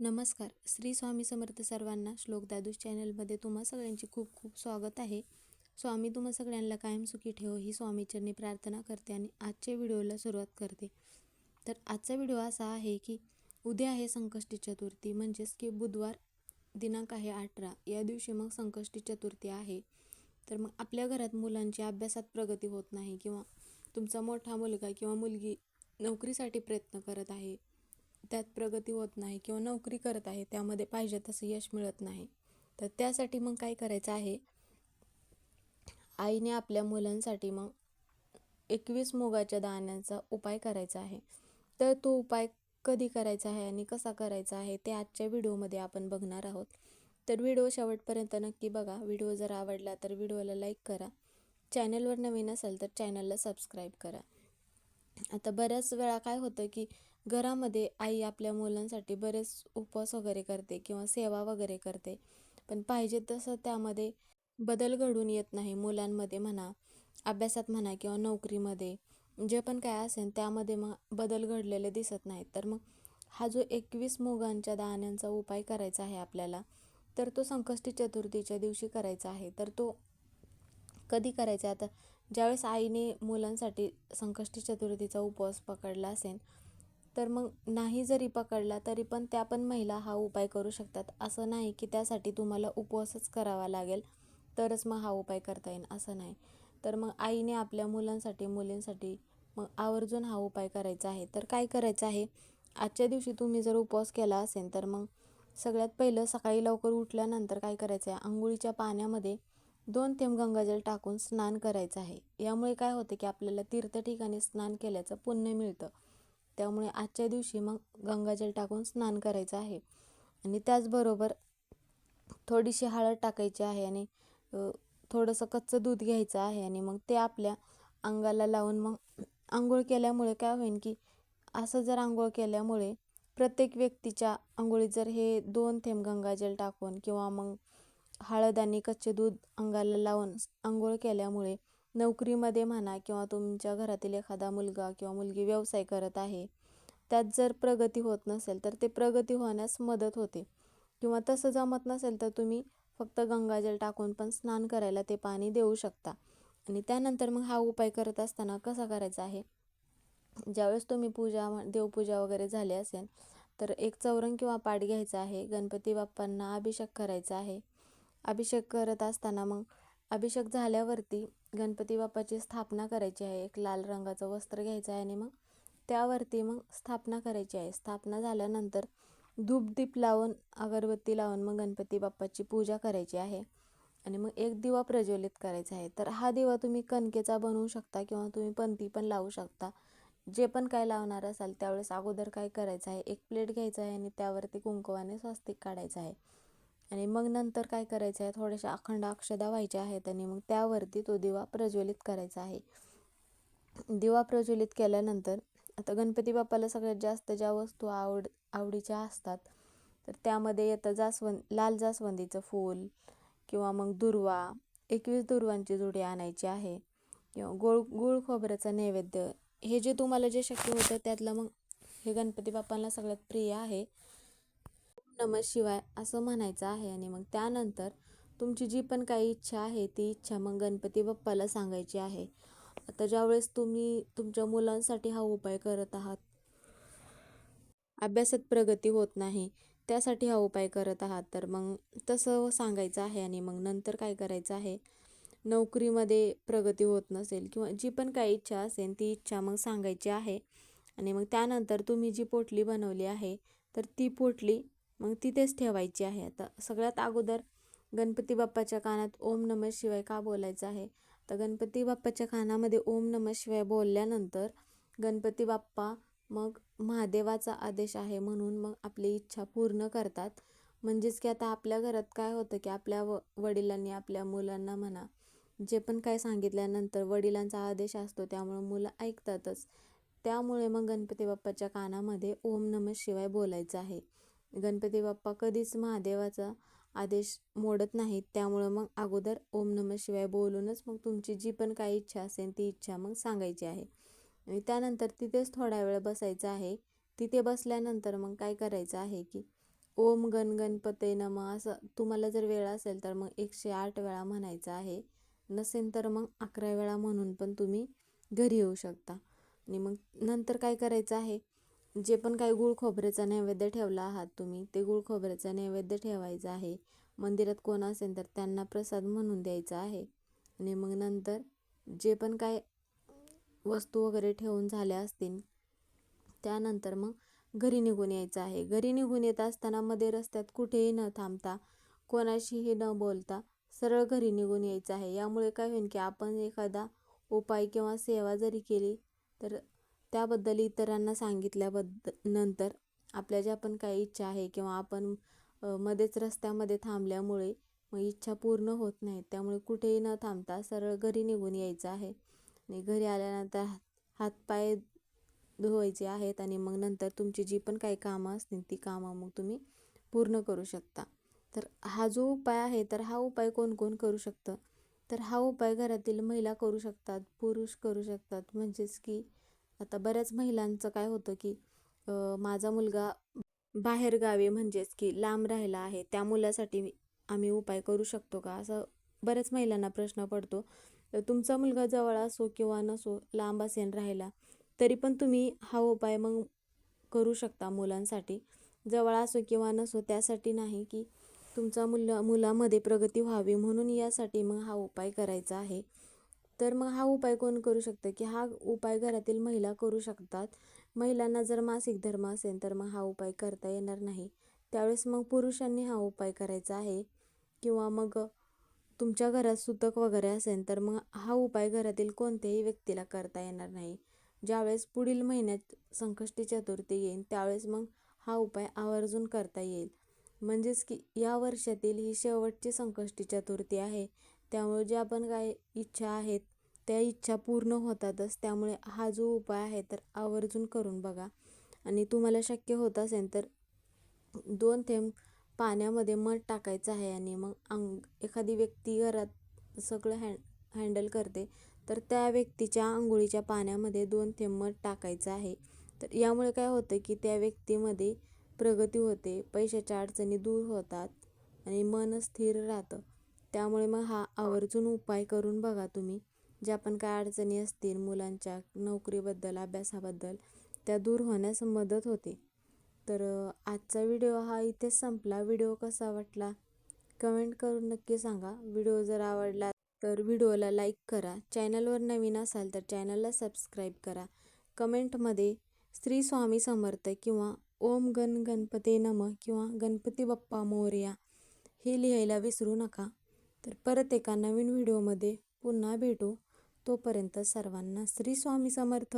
नमस्कार. श्री स्वामी समर्थ सर्वांना श्लोक दादूस चॅनलमध्ये तुम्हा सगळ्यांचे खूप खूप स्वागत आहे. स्वामी तुम्हा सगळ्यांना कायम सुखी ठेव ही स्वामीचरणी प्रार्थना करते आणि आजच्या व्हिडिओला सुरुवात करते. तर आजचा व्हिडिओ असा आहे की उद्या आहे संकष्टी चतुर्थी म्हणजेच की बुधवार दिनांक आहे अठरा. या दिवशी मग संकष्टी चतुर्थी आहे. तर मग आपल्या घरात मुलांची अभ्यासात प्रगती होत नाही किंवा तुमचा मोठा मुलगा किंवा मुलगी नोकरीसाठी प्रयत्न करत आहे. त्यात प्रगती होत नाही किंवा नोकरी करत आहे त्यामध्ये पाहिजे तसं यश मिळत नाही. तर त्यासाठी मग काय करायचं आहे? आईने आपल्या मुलांसाठी मग एकवीस मुगाच्या दाण्यांचा उपाय करायचा आहे. तर तो उपाय कधी करायचा आहे आणि कसा करायचा आहे ते आजच्या व्हिडिओमध्ये आपण बघणार आहोत. तर व्हिडिओ शेवटपर्यंत नक्की बघा. व्हिडिओ जर आवडला तर व्हिडिओला लाईक करा. चॅनलवर नवीन असेल तर चॅनलला सबस्क्राईब करा. आता बऱ्याच वेळा काय होतं की घरामध्ये आई आपल्या मुलांसाठी बरेच उपवास वगैरे करते किंवा सेवा वगैरे करते. पण पाहिजे तसं त्यामध्ये बदल घडून येत नाही मुलांमध्ये म्हणा अभ्यासात म्हणा किंवा नोकरीमध्ये. जे पण काय असेल त्यामध्ये मग बदल घडलेले दिसत नाहीत. तर मग हा जो एकवीस मुगांच्या दाण्यांचा उपाय करायचा आहे आपल्याला तर तो संकष्टी चतुर्थीच्या दिवशी करायचा आहे. तर तो कधी करायचा आता ज्यावेळेस आईने मुलांसाठी संकष्टी चतुर्थीचा उपवास पकडला असेल तर मग नाही जरी पकडला तरी पण त्या पण महिला हा उपाय करू शकतात. असं नाही की त्यासाठी तुम्हाला उपवासच करावा लागेल तरच मग हा उपाय करता येईल असं नाही. तर मग आईने आपल्या मुलांसाठी मुलींसाठी मग आवर्जून हा उपाय करायचा आहे. तर काय करायचं आहे? आजच्या दिवशी तुम्ही जर उपवास केला असेल तर मग सगळ्यात पहिलं सकाळी लवकर उठल्यानंतर काय करायचं आहे? आंघोळीच्या पाण्यामध्ये दोन थेंब गंगाजल टाकून स्नान करायचं आहे. यामुळे काय होतं की आपल्याला तीर्थ ठिकाणी स्नान केल्याचं पुण्य मिळतं. त्यामुळे आजच्या दिवशी मग गंगाजल टाकून स्नान करायचं आहे. आणि त्याचबरोबर थोडीशी हळद टाकायची आहे आणि थोडंसं कच्चं दूध घ्यायचं आहे आणि मग ते आपल्या अंगाला लावून मग आंघोळ केल्यामुळे काय होईल की असं जर आंघोळ केल्यामुळे प्रत्येक व्यक्तीच्या आंघोळीत जर हे दोन थेंब गंगाजल टाकून किंवा मग हळद आणि कच्चे दूध अंगाला लावून आंघोळ केल्यामुळे नोकरीमध्ये म्हणा किंवा तुमच्या घरातील एखादा मुलगा किंवा मुलगी व्यवसाय करत आहे त्यात जर प्रगती होत नसेल तर ते प्रगती होण्यास मदत होते. किंवा तसं जमत नसेल तर तुम्ही फक्त गंगाजल टाकून पण स्नान करायला ते पाणी देऊ शकता. आणि त्यानंतर मग हा उपाय करत असताना कसा करायचा आहे? ज्यावेळेस तुम्ही पूजा देवपूजा वगैरे झाली असेल तर एक चौरंग किंवा पाठ घ्यायचा आहे. गणपती बाप्पांना अभिषेक करायचा आहे. अभिषेक करत असताना मग अभिषेक झाल्यावरती गणपती बाप्पाची स्थापना करायची आहे. एक लाल रंगाचं वस्त्र घ्यायचं आहे आणि मग त्यावरती मग स्थापना करायची आहे. स्थापना झाल्यानंतर धूपदीप लावून अगरबत्ती लावून मग गणपती बाप्पाची पूजा करायची आहे. आणि मग एक दिवा प्रज्वलित करायचा आहे. तर हा दिवा तुम्ही कणकेचा बनवू शकता किंवा तुम्ही पंती पण लावू शकता. जे पण काय लावणार असाल त्यावेळेस अगोदर काय करायचं आहे? एक प्लेट घ्यायचं आहे आणि त्यावरती कुंकवाने स्वस्तिक काढायचं आहे. आणि मग नंतर काय करायचं आहे? थोड्याशा अखंड अक्षदा व्हायच्या आहेत आणि मग त्यावरती तो दिवा प्रज्वलित करायचा आहे. दिवा प्रज्वलित केल्यानंतर आता गणपती बाप्पाला सगळ्यात जास्त ज्या वस्तू आवड आवडीच्या असतात तर त्यामध्ये येतं जास्वंद लाल जास्वंदीचं फूल किंवा मग दुर्वा. एकवीस दुर्वांची जोडी आणायची आहे. किंवा गोळ गुळ खोबऱ्याचं नैवेद्य. हे जे तुम्हाला जे शक्य होतं त्यातलं मग हे गणपती बाप्पांना सगळ्यात प्रिय आहे. नमः शिवाय असं म्हणायचं आहे आणि मग त्यानंतर तुमची जी पण काही इच्छा आहे ती इच्छा मग गणपती बाप्पाला सांगायची आहे. आता ज्यावेळेस तुम्ही तुमच्या मुलांसाठी हा उपाय करत आहात अभ्यासात प्रगती होत नाही त्यासाठी हा उपाय करत आहात तर मग तसं सांगायचं आहे आणि मग नंतर काय करायचं आहे? नोकरीमध्ये प्रगती होत नसेल किंवा जी पण काही इच्छा असेल ती इच्छा मग सांगायची आहे. आणि मग त्यानंतर तुम्ही जी पोटली बनवली आहे तर ती पोटली मग तिथेच ठेवायची आहे. आता सगळ्यात अगोदर गणपती बाप्पाच्या कानात ओम नमः शिवाय का बोलायचं आहे? तर गणपती बाप्पाच्या कानामध्ये ओम नमः शिवाय बोलल्यानंतर गणपती बाप्पा मग महादेवाचा आदेश आहे म्हणून मग आपली इच्छा पूर्ण करतात. म्हणजेच की आता आपल्या घरात काय होतं की आपल्या व वडिलांनी आपल्या मुलांना म्हणा जे पण काय सांगितल्यानंतर वडिलांचा आदेश असतो त्यामुळं मुलं ऐकतातच. त्यामुळे मग गणपती बाप्पाच्या कानामध्ये ओम नमः शिवाय बोलायचं आहे. गणपती बाप्पा कधीच महादेवाचा आदेश मोडत नाहीत. त्यामुळं मग अगोदर ओम नम शिवाय बोलूनच मग तुमची जी पण काही इच्छा असेल ती इच्छा मग सांगायची आहे. आणि त्यानंतर तिथेच थोडा वेळ बसायचं आहे. तिथे बसल्यानंतर मग काय करायचं आहे की ओम गण गणपते नमः असं तुम्हाला जर वेळ असेल तर मग एकशे आठ वेळा म्हणायचं आहे. नसेल तर मग अकरा वेळा म्हणून पण तुम्ही घरी येऊ शकता. आणि मग नंतर काय करायचं आहे? जे पण काही गुळ खोबऱ्याचा नैवेद्य ठेवला आहात तुम्ही ते गुळ खोबऱ्याचा नैवेद्य ठेवायचा आहे. मंदिरात कोण असेल तर त्यांना प्रसाद म्हणून द्यायचा आहे. आणि मग नंतर जे पण काय वस्तू वगैरे ठेवून झाल्या असतील त्यानंतर मग घरी निघून यायचं आहे. घरी निघून येत असताना मध्ये रस्त्यात कुठेही न थांबता कोणाशीही न बोलता सरळ घरी निघून यायचं आहे. यामुळे काय होईल की आपण एखादा उपाय किंवा सेवा जरी केली तर त्याबद्दल इतरांना सांगितल्याबद्द नंतर आपल्या ज्या पण काही इच्छा आहे किंवा आपण मध्येच रस्त्यामध्ये थांबल्यामुळे मग इच्छा पूर्ण होत नाहीत त्यामुळे कुठेही न थांबता सरळ घरी निघून यायचं आहे. आणि घरी आल्यानंतर हातपाय धुवायचे आहेत आणि मग नंतर तुमची जी पण काही कामं असतील ती कामं मग तुम्ही पूर्ण करू शकता. तर हा जो उपाय आहे तर हा उपाय कोण कोण करू शकतं? तर हा उपाय घरातील महिला करू शकतात पुरुष करू शकतात. म्हणजेच की आता बऱ्याच महिलांचं काय होतं की माझा मुलगा बाहेरगावी म्हणजेच की लांब राहिला आहे त्या मुलासाठी आम्ही उपाय करू शकतो का? असं बऱ्याच महिलांना प्रश्न पडतो. तर तुमचा मुलगा जवळ असो किंवा नसो लांब असेल राहिला तरी पण तुम्ही हा उपाय मग करू शकता मुलांसाठी. जवळ असो किंवा नसो त्यासाठी नाही की तुमचा मुला मुलामध्ये प्रगती व्हावी म्हणून यासाठी मग हा उपाय करायचा आहे. तर मग हा उपाय कोण करू शकतं? की हा उपाय घरातील महिला करू शकतात. महिलांना जर मासिक धर्म असेल तर मग हा उपाय करता येणार नाही. त्यावेळेस मग पुरुषांनी हा उपाय करायचा आहे. किंवा मग तुमच्या घरात सुतक वगैरे असेल तर मग हा उपाय घरातील कोणत्याही व्यक्तीला करता येणार नाही. ज्यावेळेस पुढील महिन्यात संकष्टी चतुर्थी येईल त्यावेळेस मग हा उपाय आवर्जून करता येईल. म्हणजेच की या वर्षातील ही शेवटची संकष्टी चतुर्थी आहे. त्यामुळे ज्या पण काय इच्छा आहेत त्या इच्छा पूर्ण होतातच. त्यामुळे हा जो उपाय आहे तर आवर्जून करून बघा. आणि तुम्हाला शक्य होत असेल तर दोन थेंब पाण्यामध्ये मध टाकायचं आहे आणि मग अंग एखादी व्यक्ती घरात सगळं हॅ हँडल करते तर त्या व्यक्तीच्या आंघोळीच्या पाण्यामध्ये दोन थेंब मध टाकायचं आहे. तर यामुळे काय होतं की त्या व्यक्तीमध्ये प्रगती होते पैशाच्या अडचणी दूर होतात आणि मन स्थिर राहतं. त्यामुळे मग हा आवर्जून उपाय करून बघा तुम्ही. ज्या पण काय अडचणी असतील मुलांच्या नोकरीबद्दल अभ्यासाबद्दल त्या दूर होण्यास मदत होते. तर आजचा व्हिडिओ हा इथेच संपला. व्हिडिओ कसा वाटला? कमेंट करून नक्की सांगा. व्हिडिओ जर आवडला तर व्हिडिओला लाईक करा. चॅनलवर नवीन असाल तर चॅनलला सबस्क्राईब करा. कमेंटमध्ये श्री स्वामी समर्थ किंवा ओम गण गणपते नम किंवा गणपती बाप्पा मोरया हे लिहायला विसरू नका. तर परत एका नवीन व्हिडिओमध्ये पुन्हा भेटू. तोपर्यंत सर्वांना श्री स्वामी समर्थ.